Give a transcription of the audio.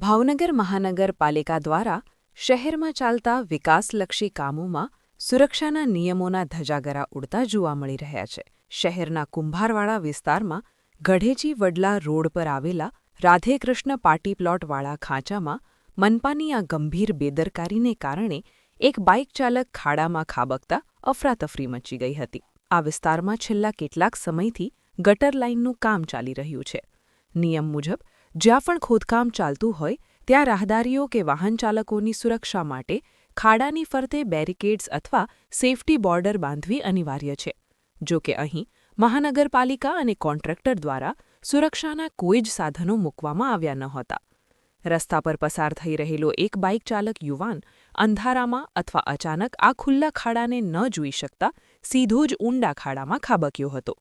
ભાવનગર મહાનગરપાલિકા દ્વારા શહેરમાં ચાલતા વિકાસલક્ષી કામોમાં સુરક્ષાના નિયમોના ધજાગરા ઉડતા જોવા મળી રહ્યા છે. શહેરના કુંભારવાડા વિસ્તારમાં ગઢેચી વડલા રોડ પર આવેલા રાધેકૃષ્ણ પાર્ટી પ્લોટવાળા ખાંચામાં મનપાની આ ગંભીર બેદરકારીને કારણે એક બાઇક ચાલક ખાડામાં ખાબકતા અફરાતફરી મચી ગઈ હતી. આ વિસ્તારમાં છેલ્લા કેટલાક સમયથી ગટર લાઇનનું કામ ચાલી રહ્યું છે. નિયમ મુજબ જ્યાં પણ ખોદકામ ચાલતું હોય, ત્યાં રાહદારીઓ કે વાહનચાલકોની સુરક્ષા માટે ખાડાની ફરતે બેરિકેડ્સ અથવા સેફટી બોર્ડર બાંધવી અનિવાર્ય છે. જો કે અહીં મહાનગરપાલિકા અને કોન્ટ્રાક્ટર દ્વારા સુરક્ષાના કોઈ જ સાધનો મૂકવામાં આવ્યા નહોતા રસ્તા પર પસાર થઈ રહેલો એક બાઇક ચાલક યુવાન અંધારામાં અથવા અચાનક આ ખુલ્લા ખાડાને ન જોઈ શકતા સીધો જ ઊંડા ખાડામાં ખાબક્યો હતો.